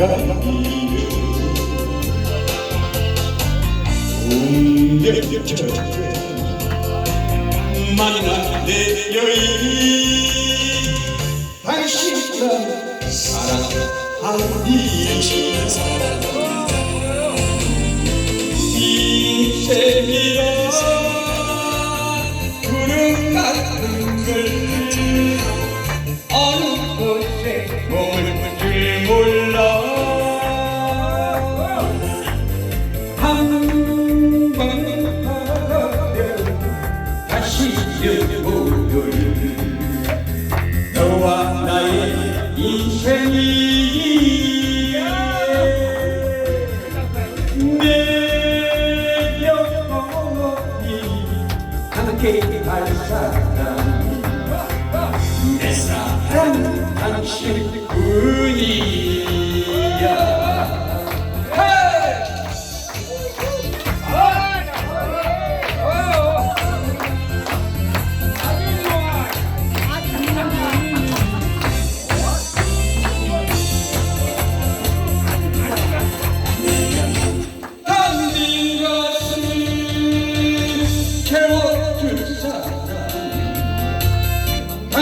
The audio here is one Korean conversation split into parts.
이른 가기를 웅대처럼 만난 내 여인 당신과 사랑하니 인생이라 다시 여보를 너와 나의 인생이 내 영혼이 함께 갈 사람 내 사랑 당신뿐이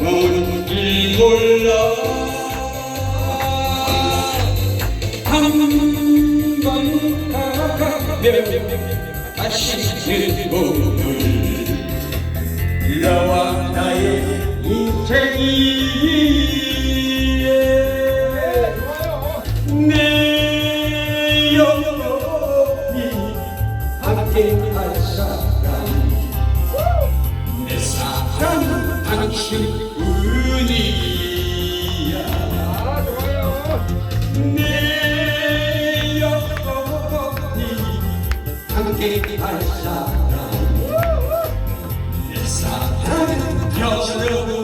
머는지 몰라 한번 가가면 다시 내 몸을 너와 나의 인생이 내 영혼이 함께 할 사람 내 사랑 당신뿐이야. 내 영혼이 함께 할 사람 내 사랑 여러